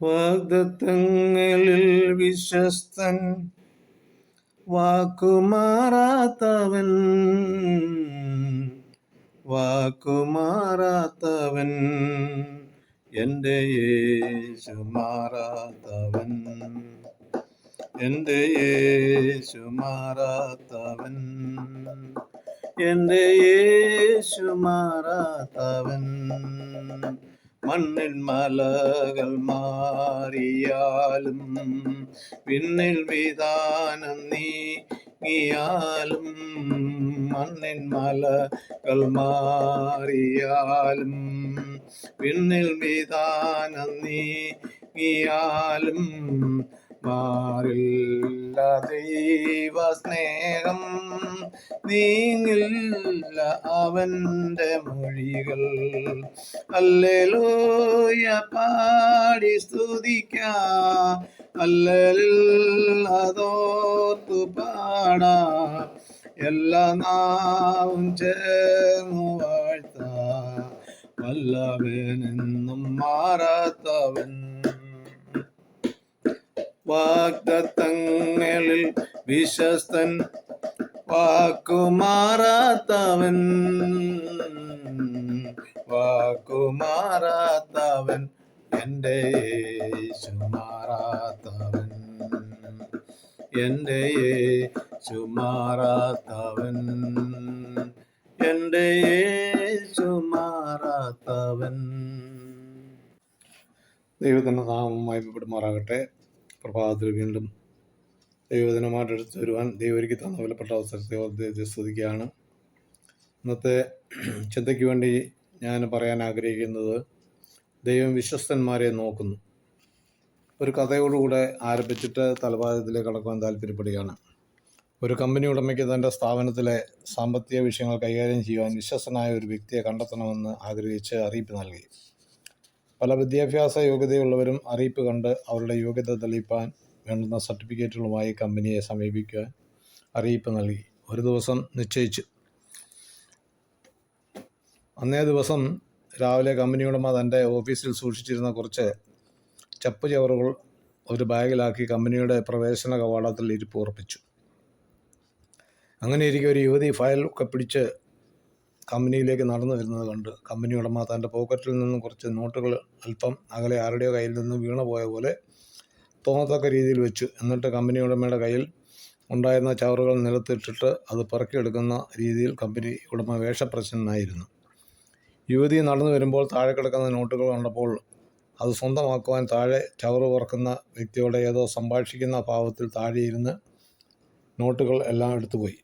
വാഗ്ദത്തങ്ങളിൽ വിശ്വസ്തൻ വാക്കുമാറാത്തവൻ വാക്കുമാറാത്തവൻ എന്റെ യേശു മാറാത്തവൻ എന്റെ യേശു മാറാത്തവൻ എന്റെ യേശു മാറാത്തവൻ മണ്ണിൽ മലകൾ മാറിയാലും പിന്നിൽ വിധാനം നീങ്ങിയാലും മണ്ണിൻ മലകൾ മാറിയാലും പിന്നിൽ വിധാനം നീങ്ങിയാലും മാറില്ല ദൈവ സ്നേഹം നീങ്ങില്ല അവന്റെ മൊഴികൾ. അല്ലലോയ പാടി സ്തുതിക്ക. അല്ലലിൽ അതോർത്തു പാടാ. എല്ലാ നാവും ചേർന്നു വാഴ്ത്ത. വല്ലവനെന്നും മാറാത്തവൻ വാഗ്ദത്തങ്ങളിൽ വിശ്വസ്തൻ വാക്കുമാറാത്തവൻ. വാക്കുമാറാത്തവൻ എന്റെ ചുമാറാത്തവൻ മാറാത്തവൻ. എന്റെ ചുമാറാത്തവൻ മാറാത്തവൻ. എന്റെ ചുമാറാത്തവൻ മാറാത്തവൻ. ദൈവത്തിന്റെ നാമം വായ്പപ്പെടുമാറാകട്ടെ പ്രഭാതത്തിൽ വീണ്ടും ദൈവദിനമായിട്ട് എടുത്തു വരുവാൻ ദൈവം ഒരുക്കി തന്ന വിലപ്പെട്ട അവസരത്തെ സ്തുതിക്കുകയാണ്. ഇന്നത്തെ ചിന്തയ്ക്ക് വേണ്ടി ഞാൻ പറയാൻ ആഗ്രഹിക്കുന്നത് ദൈവം വിശ്വസ്തന്മാരെ നോക്കുന്നു. ഒരു കഥയോടുകൂടെ ആരംഭിച്ചിട്ട് തലഭാഗത്തിലേക്ക് കടക്കുവാൻ താല്പര്യപ്പെടുകയാണ്. ഒരു കമ്പനി ഉടമയ്ക്ക് തന്റെ സ്ഥാപനത്തിലെ സാമ്പത്തിക വിഷയങ്ങൾ കൈകാര്യം ചെയ്യുവാൻ വിശ്വസനായ ഒരു വ്യക്തിയെ കണ്ടെത്തണമെന്ന് ആഗ്രഹിച്ച് അറിയിപ്പ് നൽകി. പല വിദ്യാഭ്യാസ യോഗ്യതയുള്ളവരും അറിയിപ്പ് കണ്ട് അവരുടെ യോഗ്യത തെളിയിപ്പാൻ വേണ്ടുന്ന സർട്ടിഫിക്കറ്റുകളുമായി കമ്പനിയെ സമീപിക്കാൻ അറിയിപ്പ് നൽകി. ഒരു ദിവസം നിശ്ചയിച്ചു. അന്നേ ദിവസം രാവിലെ കമ്പനി ഉടമ തന്റെ ഓഫീസിൽ സൂക്ഷിച്ചിരുന്ന കുറച്ച് ചപ്പ് ചവറുകൾ ഒരു ബാഗിലാക്കി കമ്പനിയുടെ പ്രവേശന കവാടത്തിൽ ഇരിപ്പ് ഉറപ്പിച്ചു. അങ്ങനെ ഇരിക്കെ ഒരു യുവതി ഫയൽ ഒക്കെ പിടിച്ച് കമ്പനിയിലേക്ക് നടന്നു വരുന്നത് കണ്ട് കമ്പനി ഉടമ തന്റെ പോക്കറ്റിൽ നിന്നും കുറച്ച് നോട്ടുകൾ അല്പം അകലെ ആരുടെയോ കയ്യിൽ നിന്ന് വീണു പോയ പോലെ തോന്നത്തക്ക രീതിയിൽ വെച്ചു. എന്നിട്ട് കമ്പനി ഉടമയുടെ കയ്യിൽ ഉണ്ടായിരുന്ന ചവറുകൾ നിലത്തിട്ടിട്ട് അത് പറക്കിയെടുക്കുന്ന രീതിയിൽ കമ്പനി ഉടമ വേഷപ്രശ്നനായിരുന്നു. യുവതി നടന്നു വരുമ്പോൾ താഴെ കിടക്കുന്ന നോട്ടുകൾ കണ്ടപ്പോൾ അത് സ്വന്തമാക്കുവാൻ താഴെ ചവറ് പറക്കുന്ന വ്യക്തിയോടെ ഏതോ സംഭാഷിക്കുന്ന ഭാവത്തിൽ താഴെ ഇരുന്ന് നോട്ടുകൾ എല്ലാം എടുത്തുപോയി.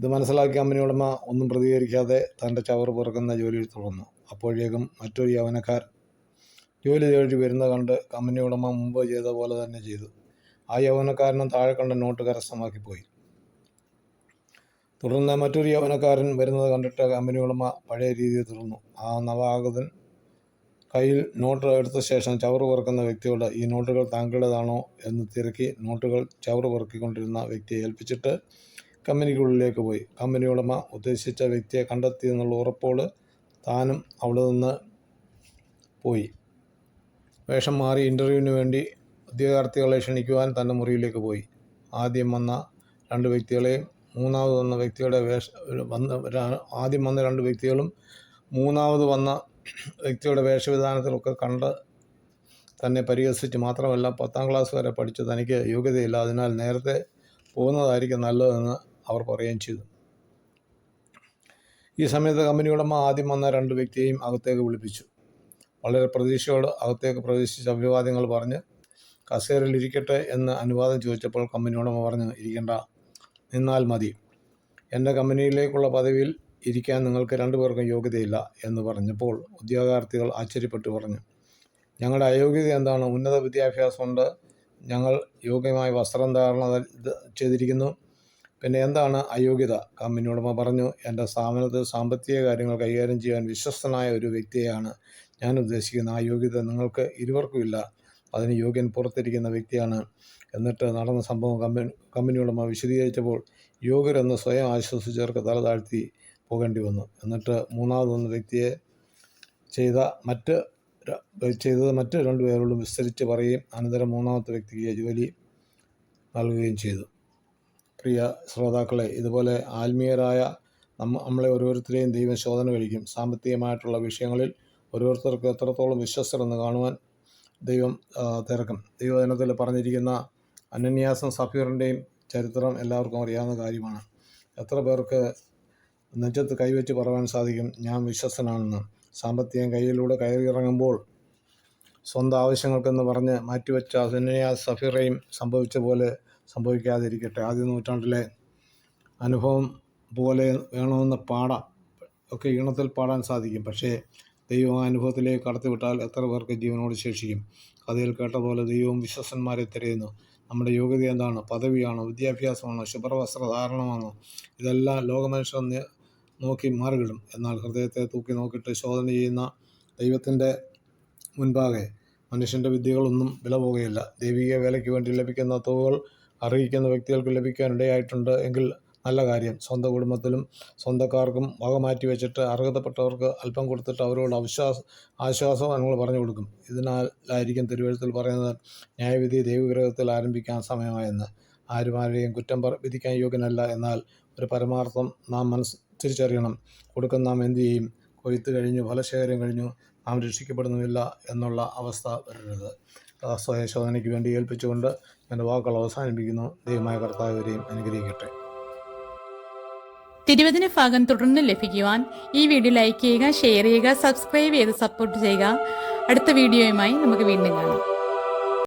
ഇത് മനസ്സിലാക്കി കമ്പനി ഉടമ ഒന്നും പ്രതികരിക്കാതെ തന്റെ ചവർ പുറക്കുന്ന ജോലിയിൽ തുടർന്നു. അപ്പോഴേക്കും മറ്റൊരു യൗവനക്കാർ ജോലി തേടി വരുന്നത് കണ്ട് കമ്പനി ഉടമ മുമ്പ് ചെയ്ത പോലെ തന്നെ ചെയ്തു. ആ യൗവനക്കാരനും താഴെ കണ്ട നോട്ട് കരസ്ഥമാക്കി പോയി. തുടർന്ന് മറ്റൊരു യൗവനക്കാരൻ വരുന്നത് കണ്ടിട്ട് കമ്പനി ഉടമ പഴയ രീതിയിൽ തുടർന്നു. ആ നവാഗതൻ കയ്യിൽ നോട്ട് എടുത്ത ശേഷം ചവർ പറക്കുന്ന വ്യക്തിയോട് ഈ നോട്ടുകൾ താങ്കളുടേതാണോ? എന്ന് തിരക്കി നോട്ടുകൾ ചവർ പറക്കിക്കൊണ്ടിരുന്ന വ്യക്തിയെ ഏൽപ്പിച്ചിട്ട് കമ്പനിക്കുള്ളിലേക്ക് പോയി. കമ്പനി ഉടമ ഉദ്ദേശിച്ച വ്യക്തിയെ കണ്ടെത്തി എന്നുള്ള ഉറപ്പോട് താനും അവിടെ നിന്ന് പോയി. വേഷം മാറി ഇന്റർവ്യൂവിന് വേണ്ടി ഉദ്യോഗാർത്ഥികളെ ക്ഷണിക്കുവാൻ തന്റെ മുറിയിലേക്ക് പോയി. ആദ്യം വന്ന രണ്ട് വ്യക്തികളെയും മൂന്നാമത് വന്ന വ്യക്തിയുടെ വേഷ വന്ന ആദ്യം വന്ന രണ്ട് വ്യക്തികളും മൂന്നാമത് വന്ന വ്യക്തിയുടെ വേഷവിധാനത്തിലൊക്കെ കണ്ട് തന്നെ പരിഹസിച്ച് മാത്രമല്ല പത്താം ക്ലാസ് വരെ പഠിച്ച് തനിക്ക് യോഗ്യതയില്ല. അതിനാൽ നേരത്തെ പോകുന്നതായിരിക്കും നല്ലതെന്ന് അവർ പറയുകയും ചെയ്തു. ഈ സമയത്ത് കമ്പനി ഉടമ ആദ്യം വന്ന രണ്ട് വ്യക്തിയെയും അകത്തേക്ക് വിളിപ്പിച്ചു. വളരെ പ്രതീക്ഷയോട് അകത്തേക്ക് പ്രവേശിച്ച അഭിവാദ്യങ്ങൾ പറഞ്ഞ് കസേരയിൽ ഇരിക്കട്ടെ എന്ന് അനുവാദം ചോദിച്ചപ്പോൾ കമ്പനി ഉടമ പറഞ്ഞു ഇരിക്കേണ്ട നിന്നാൽ മതി. എന്റെ കമ്പനിയിലേക്കുള്ള പദവിയിൽ ഇരിക്കാൻ നിങ്ങൾക്ക് രണ്ടുപേർക്കും യോഗ്യതയില്ല എന്ന് പറഞ്ഞപ്പോൾ ഉദ്യോഗാർത്ഥികൾ ആശ്ചര്യപ്പെട്ടു പറഞ്ഞു ഞങ്ങളുടെ അയോഗ്യത എന്താണ്? ഉന്നത വിദ്യാഭ്യാസമുണ്ട്. ഞങ്ങൾ യോഗ്യമായ വസ്ത്രം ധാരണ ചെയ്തിരിക്കുന്നു. പിന്നെ എന്താണ് അയോഗ്യത? കമ്പനി ഉടമ പറഞ്ഞു എന്റെ സ്ഥാപനത്തിൽ സാമ്പത്തിക കാര്യങ്ങൾ കൈകാര്യം ചെയ്യാൻ വിശ്വസ്തനായ ഒരു വ്യക്തിയാണ് ഞാൻ ഉദ്ദേശിക്കുന്ന ആ യോഗ്യത നിങ്ങൾക്ക് ഇരുവർക്കും ഇല്ല. അതിന് യോഗ്യൻ പുറത്തിരിക്കുന്ന വ്യക്തിയാണ്. എന്നിട്ട് നടന്ന സംഭവം കമ്പനി കമ്പനി ഉടമ വിശദീകരിച്ചപ്പോൾ യോഗ്യരെന്ന് സ്വയം ആശ്വസിച്ചവർക്ക് തല താഴ്ത്തി പോകേണ്ടി വന്നു. എന്നിട്ട് മൂന്നാമതൊന്ന് വ്യക്തിയെ ചെയ്ത മറ്റ് ചെയ്തത് മറ്റ് രണ്ടു പേരോടും വിസ്തരിച്ച് പറയുകയും അനന്തരം മൂന്നാമത്തെ വ്യക്തിക്ക് ജോലി നൽകുകയും ചെയ്തു. പ്രിയ ശ്രോതാക്കളെ ഇതുപോലെ ആത്മീയരായ നമ്മ നമ്മളെ ഓരോരുത്തരെയും ദൈവം ശോധന കഴിക്കും. സാമ്പത്തികമായിട്ടുള്ള വിഷയങ്ങളിൽ ഓരോരുത്തർക്ക് എത്രത്തോളം വിശ്വസ്തരെന്ന് കാണുവാൻ ദൈവം തിരക്കും. ദൈവദിനത്തിൽ പറഞ്ഞിരിക്കുന്ന അനന്യാസം സഫീറിന്റെയും ചരിത്രം എല്ലാവർക്കും അറിയാവുന്ന കാര്യമാണ്. എത്ര പേർക്ക് നെഞ്ചത്ത് കൈവച്ച് പറയാൻ സാധിക്കും? ഞാൻ വിശ്വസ്തനാണെന്ന്. സാമ്പത്തികം കയ്യിലൂടെ കയറിയിറങ്ങുമ്പോൾ സ്വന്തം ആവശ്യങ്ങൾക്കെന്ന് പറഞ്ഞ് മാറ്റിവെച്ച അനന്യാസ് സഫീറയും സംഭവിച്ച പോലെ സംഭവിക്കാതിരിക്കട്ടെ. ആദ്യ നൂറ്റാണ്ടിലെ അനുഭവം പോലെ വേണമെന്ന് പാടാം ഒക്കെ ഈണത്തിൽ പാടാൻ സാധിക്കും. പക്ഷേ ദൈവം ആ അനുഭവത്തിലേക്ക് കടത്തിവിട്ടാൽ എത്ര പേർക്ക് ജീവനോട് ശേഷിക്കും? കഥയിൽ കേട്ട പോലെ ദൈവവും വിശ്വസന്മാരെ തിരയുന്നു. നമ്മുടെ യോഗ്യത എന്താണ്? പദവിയാണോ? വിദ്യാഭ്യാസമാണോ? ശുഭ്രവസ്ത്രധാരണമാണോ ഇതെല്ലാം ലോകമനുഷ്യർ നോക്കി മാറിവിടും എന്നാൽ ഹൃദയത്തെ തൂക്കി നോക്കിയിട്ട് ശോധന ചെയ്യുന്ന ദൈവത്തിന്റെ മുൻപാകെ മനുഷ്യന്റെ വിദ്യകളൊന്നും വില പോകുകയില്ല ദൈവിക വേലയ്ക്ക് വേണ്ടി ലഭിക്കുന്ന തുകകൾ അറിയിക്കുന്ന വ്യക്തികൾക്ക് ലഭിക്കാനിടയായിട്ടുണ്ട് എങ്കിൽ നല്ല കാര്യം. സ്വന്തം കുടുംബത്തിലും സ്വന്തക്കാർക്കും വക മാറ്റി വെച്ചിട്ട് അർഹതപ്പെട്ടവർക്ക് അല്പം കൊടുത്തിട്ട് അവരോട് അവിശ്വാസ ആശ്വാസം നിങ്ങൾ പറഞ്ഞു കൊടുക്കും. ഇതിനാലായിരിക്കും തിരുവഴുത്തിൽ പറയുന്നത് ന്യായവിധി ദൈവഗ്രഹത്തിൽ ആരംഭിക്കാൻ സമയമായെന്ന്. ആരും ആരെയും കുറ്റം വിധിക്കാൻ യോഗ്യനല്ല. എന്നാൽ ഒരു പരമാർത്ഥം നാം മനസ്സ് തിരിച്ചറിയണം. കൊടുക്കുന്ന നാം എന്തു ചെയ്യും? കൊയ്ത്ത് കഴിഞ്ഞു ഫലശേഖരം കഴിഞ്ഞു. നാം രക്ഷിക്കപ്പെടുന്നുമില്ല എന്നുള്ള അവസ്ഥ വരരുത്. സ്വയ ശോധനയ്ക്ക് വേണ്ടി ഏൽപ്പിച്ചുകൊണ്ട് എന്റെ വാക്കുകൾ അവസാനിപ്പിക്കുന്നു. ദൈവമായ കർത്താവരെയും അനുഗ്രഹിക്കട്ടെ. തിരുവചന ഭാഗം തുടർന്ന് ലഭിക്കുവാൻ ഈ വീഡിയോ ലൈക്ക് ചെയ്യുക ഷെയർ ചെയ്യുക സബ്സ്ക്രൈബ് ചെയ്ത് സപ്പോർട്ട് ചെയ്യുക. അടുത്ത വീഡിയോയുമായി നമുക്ക് വീണ്ടും കാണാം.